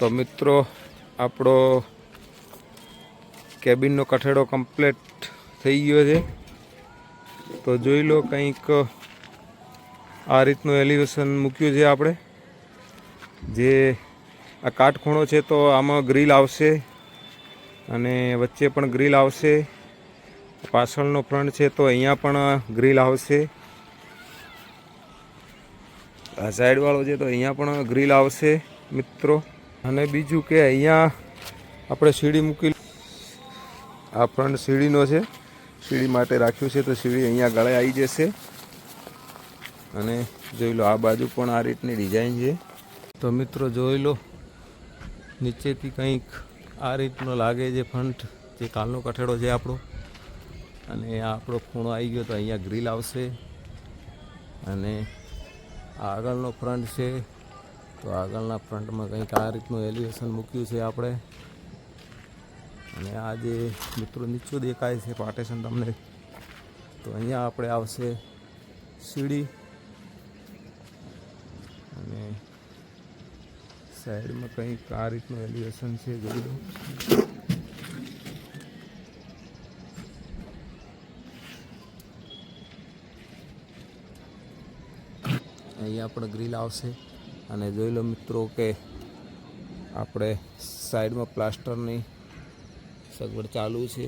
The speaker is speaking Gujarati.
તો મિત્રો, આપણો કેબિનનો કઠેડો કમ્પ્લીટ થઈ ગયો છે. તો જોઈ લો કંઈક આ રીતનું એલિવેશન મૂક્યું છે આપણે. જે આ કાટખૂણો છે તો આમાં ગ્રીલ આવશે અને વચ્ચે પણ ગ્રીલ આવશે. પાછળનો ફ્રન્ટ છે તો અહીંયા પણ ગ્રીલ આવશે. આ સાઈડવાળો છે તો અહીંયા પણ ગ્રીલ આવશે, મિત્રો. અને બીજું કે અહીંયા આપણે સીડી મૂકી આ ફ્રન્ટ સીડીનો છે. સીડી માટે રાખ્યું છે તો સીડી અહીંયા ગળે આવી જશે. અને જોઈ લો આ બાજુ પણ આ રીતની ડિઝાઇન છે. તો મિત્રો જોઈ લો, નીચેથી કંઈક આ રીતનો લાગે છે ફ્રન્ટ, જે કાલનો કઠેડો છે આપણો. અને આપણો ખૂણો આવી ગયો તો અહીંયા ગ્રીલ આવશે. અને આ આગળનો ફ્રન્ટ છે તો આગળના ફ્રન્ટમાં કંઈક આ રીતનું એલિવેશન મૂક્યું છે આપણે. અને આ જે મિત્રો નીચું દેખાય છે પાર્ટેશન તમને, તો અહીંયા આપણે આવશે સીડી. અને સાઈડમાં કંઈક આ રીતનું એલિવેશન છે જોયું અહીંયા પણ ગ્રીલ આવશે. અને જોઈ લો મિત્રો કે આપણે સાઈડમાં પ્લાસ્ટરની સગવડ ચાલુ છે.